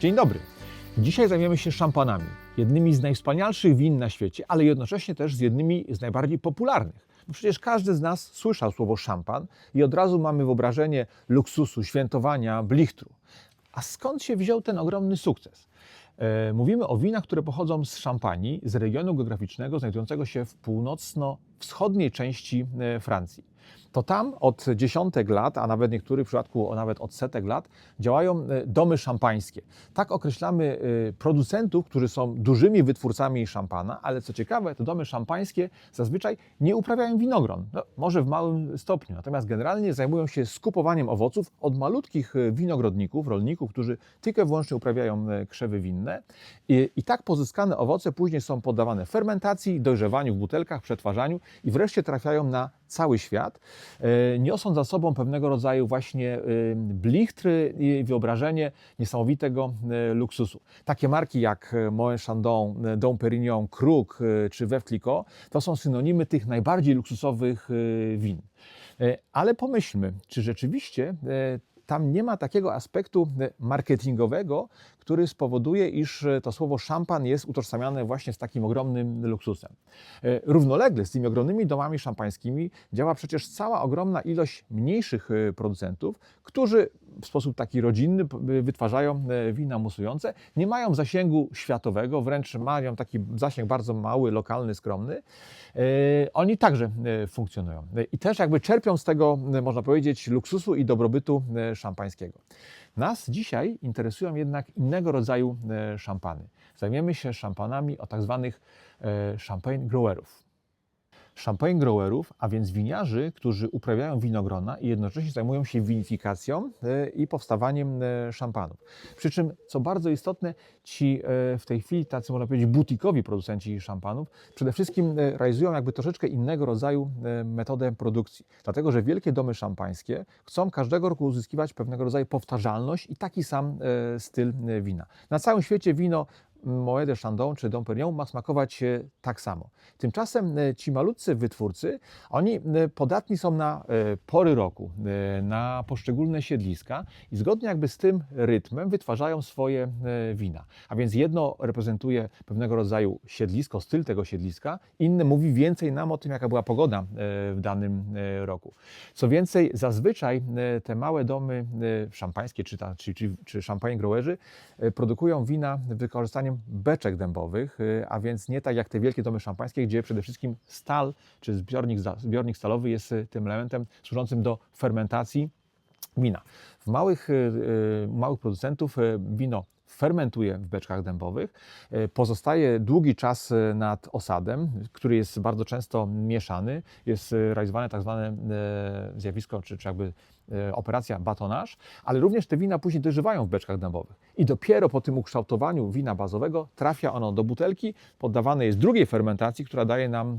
Dzień dobry. Dzisiaj zajmiemy się szampanami, jednymi z najwspanialszych win na świecie, ale jednocześnie też z jednymi z najbardziej popularnych. No przecież każdy z nas słyszał słowo szampan i od razu mamy wyobrażenie luksusu, świętowania, blichtru. A skąd się wziął ten ogromny sukces? E, Mówimy o winach, które pochodzą z Szampanii, z regionu geograficznego znajdującego się w północno-wschodniej części e, Francji. To tam od dziesiątek lat, a nawet w niektórych przypadku nawet od setek lat, działają e, domy szampańskie. Tak określamy e, producentów, którzy są dużymi wytwórcami szampana, ale co ciekawe, te domy szampańskie zazwyczaj nie uprawiają winogron, no, może w małym stopniu, natomiast generalnie zajmują się skupowaniem owoców od malutkich e, winogrodników, rolników, którzy tylko i wyłącznie uprawiają krzewy winne. I, I tak pozyskane owoce później są poddawane fermentacji, dojrzewaniu w butelkach, przetwarzaniu i wreszcie trafiają na cały świat, niosą za sobą pewnego rodzaju właśnie e, blichtry i wyobrażenie niesamowitego e, luksusu. Takie marki jak e, Moet Chandon, e, Dom Perignon, Kruk e, czy Veuve Clicquot to są synonimy tych najbardziej luksusowych e, win. E, Ale pomyślmy, czy rzeczywiście e, tam nie ma takiego aspektu e, marketingowego, który spowoduje, iż e, to słowo szampan jest utożsamiane właśnie z takim ogromnym luksusem. E, Równolegle z tymi ogromnymi domami szampańskimi działa przecież cała ogromna ilość mniejszych e, producentów, którzy w sposób taki rodzinny wytwarzają wina musujące, nie mają zasięgu światowego, wręcz mają taki zasięg bardzo mały, lokalny, skromny. Oni także funkcjonują i też jakby czerpią z tego, można powiedzieć, luksusu i dobrobytu szampańskiego. Nas dzisiaj interesują jednak innego rodzaju e, szampany. Zajmiemy się szampanami o tak zwanych e, champagne growerów. Champagne growerów, a więc winiarzy, którzy uprawiają winogrona i jednocześnie zajmują się winifikacją e, i powstawaniem e, szampanów. Przy czym, co bardzo istotne, ci e, w tej chwili tacy, można powiedzieć, butikowi producenci szampanów przede wszystkim realizują jakby troszeczkę innego rodzaju metodę produkcji. Dlatego, że wielkie domy szampańskie chcą każdego roku uzyskiwać pewnego rodzaju powtarzalność i taki sam styl wina. Na całym świecie wino Moet de Chandon czy Dom Perignon ma smakować e, tak samo. Tymczasem e, ci malutcy wytwórcy, oni e, podatni są na pory roku, na poszczególne siedliska i zgodnie jakby z tym rytmem wytwarzają swoje wina. A więc jedno reprezentuje pewnego rodzaju siedlisko, styl tego siedliska, inne mówi więcej nam o tym, jaka była pogoda w danym roku. Co więcej, zazwyczaj te małe domy szampańskie czy, ta, czy, czy, czy szampań growerzy produkują wina z wykorzystaniem beczek dębowych, e, a więc nie tak jak te wielkie domy szampańskie, gdzie przede wszystkim stal czy zbiornik, zbiornik stalowy jest e, tym elementem służącym do fermentacji wina. W małych, e, małych producentów wino fermentuje w beczkach dębowych, pozostaje długi czas nad osadem, który jest bardzo często mieszany, jest realizowane tak zwane zjawisko, czy, czy jakby operacja batonaż, ale również te wina później dojrzewają w beczkach dębowych. I dopiero po tym ukształtowaniu wina bazowego trafia ono do butelki, poddawane jest drugiej fermentacji, która daje nam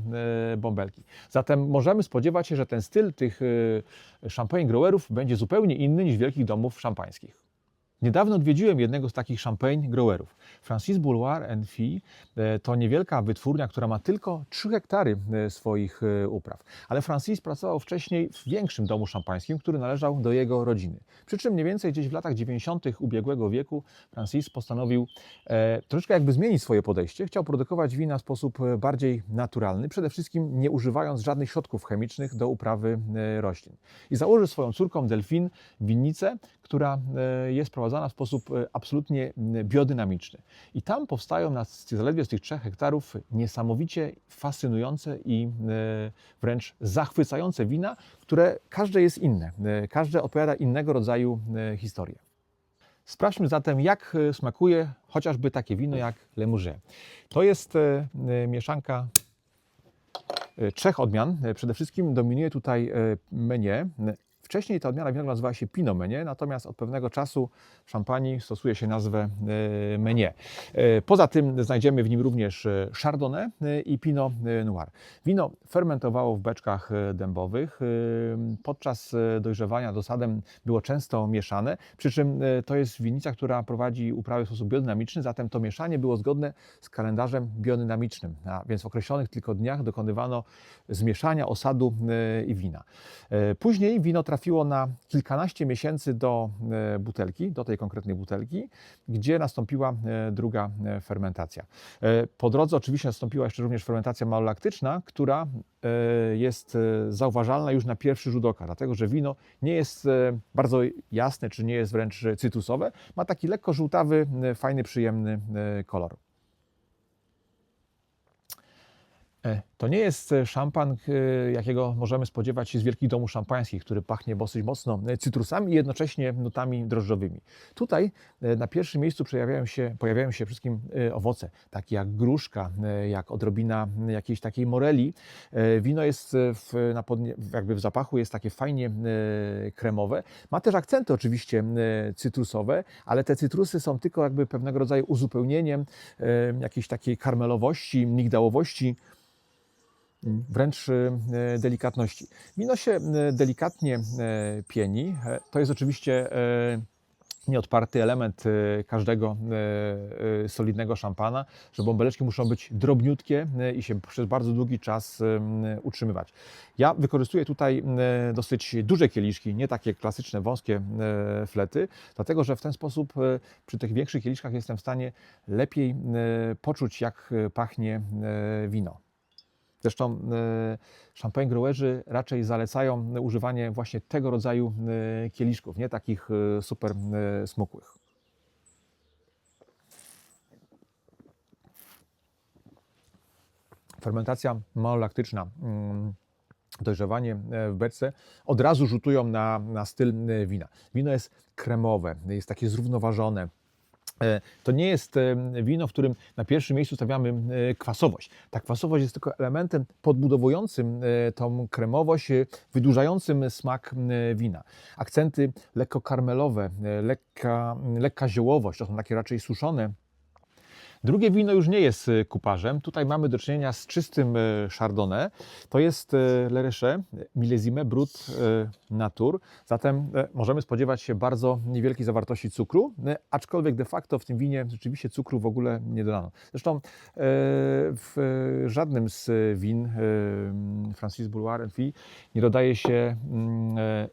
e, bąbelki. Zatem możemy spodziewać się, że ten styl tych e, champagne growerów będzie zupełnie inny niż wielkich domów szampańskich. Niedawno odwiedziłem jednego z takich champagne growerów. Francis Bouloir Fille e, to niewielka wytwórnia, która ma tylko 3 hektary e, swoich e, upraw. Ale Francis pracował wcześniej w większym domu szampańskim, który należał do jego rodziny. Przy czym mniej więcej gdzieś w latach 90. ubiegłego wieku Francis postanowił e, troszeczkę jakby zmienić swoje podejście. Chciał produkować wina w sposób bardziej naturalny, przede wszystkim nie używając żadnych środków chemicznych do uprawy roślin. I założył swoją córką Delfin winnicę, która jest prowadzona w sposób e, absolutnie biodynamiczny. I tam powstają na, zaledwie z tych trzech hektarów niesamowicie fascynujące i e, wręcz zachwycające wina, które każde jest inne. E, Każde odpowiada innego rodzaju historię. Sprawdźmy zatem, jak smakuje chociażby takie wino jak Le Mouget. To jest mieszanka trzech odmian. Przede wszystkim dominuje tutaj Meunier. Wcześniej ta odmiana wina nazywała się Pinot Meunier, natomiast od pewnego czasu w szampanii stosuje się nazwę e, Meunier. E, Poza tym znajdziemy w nim również e, Chardonnay i Pinot Noir. Wino fermentowało w beczkach dębowych. Podczas dojrzewania dosadem było często mieszane, przy czym to jest winnica, która prowadzi uprawy w sposób biodynamiczny, zatem to mieszanie było zgodne z kalendarzem biodynamicznym, a więc w określonych tylko dniach dokonywano zmieszania osadu i wina. Później wino trafiło trafiło na kilkanaście miesięcy do e, butelki, do tej konkretnej butelki, gdzie nastąpiła e, druga e, fermentacja. Po drodze oczywiście nastąpiła jeszcze również fermentacja malolaktyczna, która jest zauważalna już na pierwszy rzut oka, dlatego że wino nie jest bardzo jasne, czy nie jest wręcz cytrusowe, ma taki lekko żółtawy, fajny, przyjemny kolor. E, To nie jest e, szampan, e, jakiego możemy spodziewać się z wielkich domów szampańskich, który pachnie dosyć mocno e, cytrusami i jednocześnie nutami drożdżowymi. Tutaj e, na pierwszym miejscu pojawiają się, pojawiają się wszystkim e, owoce, takie jak gruszka, e, jak odrobina jakiejś takiej moreli. E, Wino jest e, w, podnie, jakby w zapachu jest takie fajnie e, kremowe. Ma też akcenty oczywiście e, cytrusowe, ale te cytrusy są tylko jakby pewnego rodzaju uzupełnieniem e, jakiejś takiej karmelowości, migdałowości wręcz e, delikatności. Wino się e, delikatnie e, pieni. To jest oczywiście nieodparty element każdego solidnego szampana, że bąbeleczki muszą być drobniutkie i się przez bardzo długi czas utrzymywać. Ja wykorzystuję tutaj dosyć duże kieliszki, nie takie klasyczne, wąskie flety, dlatego że w ten sposób przy tych większych kieliszkach jestem w stanie lepiej poczuć, jak pachnie wino. Zresztą e, szampań growerzy raczej zalecają używanie właśnie tego rodzaju e, kieliszków, nie takich e, super smukłych. Fermentacja malolaktyczna, mm, dojrzewanie w beczce od razu rzutują na, na styl wina. Wino jest kremowe, jest takie zrównoważone, To nie jest e, wino, w którym na pierwszym miejscu stawiamy e, kwasowość. Ta kwasowość jest tylko elementem podbudowującym e, tą kremowość, e, wydłużającym smak e, wina. Akcenty lekko karmelowe, e, lekka, lekka ziołowość, to są takie raczej suszone Drugie wino już nie jest e, kuparzem. Tutaj mamy do czynienia z czystym e, Chardonnay. To jest e, Le Réchet, Millésime Brut Natur. Zatem możemy spodziewać się bardzo niewielkiej zawartości cukru, aczkolwiek de facto w tym winie rzeczywiście cukru w ogóle nie dodano. Zresztą w żadnym z win Francis Bouloir Vie nie dodaje się mm,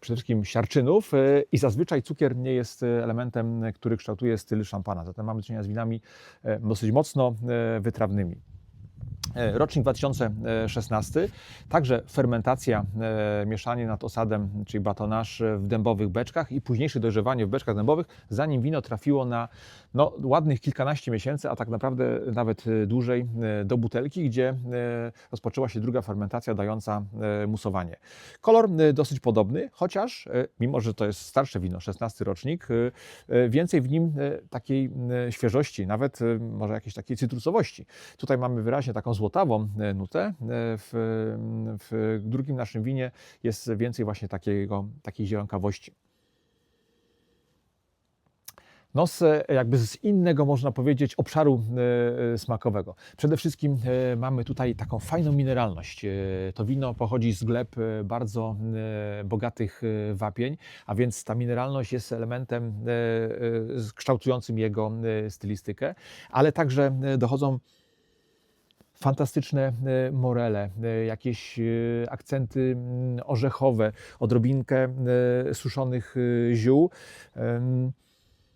przede wszystkim siarczynów e, i zazwyczaj cukier nie jest e, elementem, który kształtuje styl szampana. Zatem mamy do czynienia z winami e, dosyć mocno wytrawnymi. Rocznik 2016, także fermentacja, mieszanie nad osadem, czyli batonaż w dębowych beczkach i późniejsze dojrzewanie w beczkach dębowych, zanim wino trafiło na no, ładnych kilkanaście miesięcy, a tak naprawdę nawet e, dłużej e, do butelki, gdzie e, rozpoczęła się druga fermentacja dająca musowanie. Kolor dosyć podobny, chociaż mimo, że to jest starsze wino, 16 rocznik, więcej w nim takiej świeżości, nawet może jakiejś takiej cytrusowości. Tutaj mamy wyraźnie taką złotawą nutę. W, w drugim naszym winie jest więcej właśnie takiego, takiej zielonkawości. Nos e, jakby z innego, można powiedzieć, obszaru e, e, smakowego. Przede wszystkim e, mamy tutaj taką fajną mineralność. To wino pochodzi z gleb bardzo bogatych wapień, a więc ta mineralność jest elementem kształtującym jego stylistykę, ale także dochodzą fantastyczne morele, jakieś akcenty mm, orzechowe, odrobinkę suszonych ziół.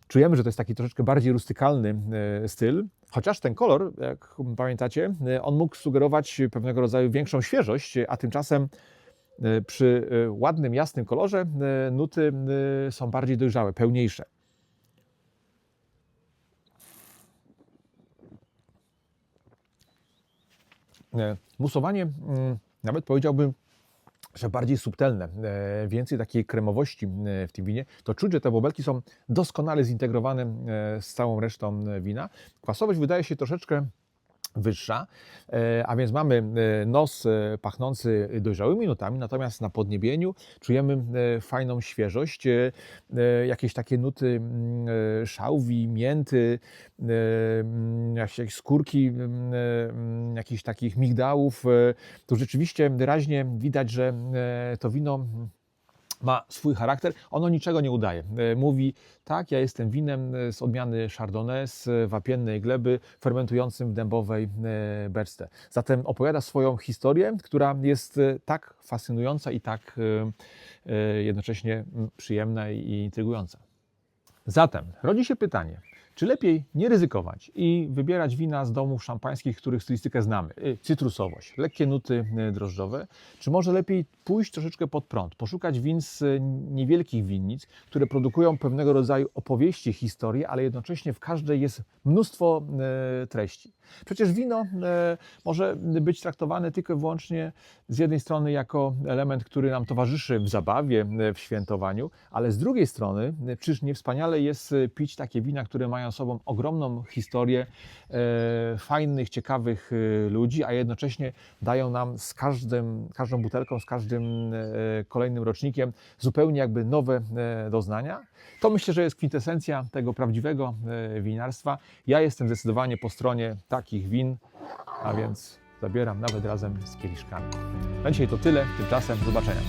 Em, Czujemy, że to jest taki troszeczkę bardziej rustykalny e, styl, chociaż ten kolor, jak pamiętacie, e, on mógł sugerować pewnego rodzaju większą świeżość, a tymczasem e, przy ładnym, jasnym kolorze nuty są bardziej dojrzałe, pełniejsze. Musowanie, mm, nawet powiedziałbym, że bardziej subtelne, e, więcej takiej kremowości e, w tym winie, to czuć, że te bobelki są doskonale zintegrowane e, z całą resztą wina. Kwasowość wydaje się troszeczkę wyższa, e, a więc mamy e, nos e, pachnący dojrzałymi nutami, natomiast na podniebieniu czujemy fajną świeżość, jakieś takie nuty mm, szałwi, mięty, mm, jakieś skórki mm, jakichś takich migdałów. Tu rzeczywiście wyraźnie widać, że to wino ma swój charakter, ono niczego nie udaje. E, Mówi, tak, ja jestem winem e, z odmiany Chardonnay z wapiennej gleby, fermentującym w dębowej e, berste. Zatem opowiada swoją historię, która jest tak fascynująca i tak jednocześnie przyjemna i intrygująca. Zatem rodzi się pytanie, czy lepiej nie ryzykować i wybierać wina z domów szampańskich, których stylistykę znamy? Y, Cytrusowość, lekkie nuty y, drożdżowe, czy może lepiej pójść troszeczkę pod prąd, poszukać win z y, niewielkich winnic, które produkują pewnego rodzaju opowieści, historie, ale jednocześnie w każdej jest mnóstwo treści. Przecież wino y, może być traktowane tylko i wyłącznie z jednej strony jako element, który nam towarzyszy w zabawie, y, w świętowaniu, ale z drugiej strony, y, czyż nie wspaniale jest pić takie wina, które mają sobą ogromną historię e, fajnych, ciekawych ludzi, a jednocześnie dają nam z każdym, każdą butelką, z każdym e, kolejnym rocznikiem zupełnie jakby nowe e, doznania. To myślę, że jest kwintesencja tego prawdziwego e, winarstwa. Ja jestem zdecydowanie po stronie takich win, a więc zabieram nawet razem z kieliszkami. Na dzisiaj to tyle, tymczasem do zobaczenia.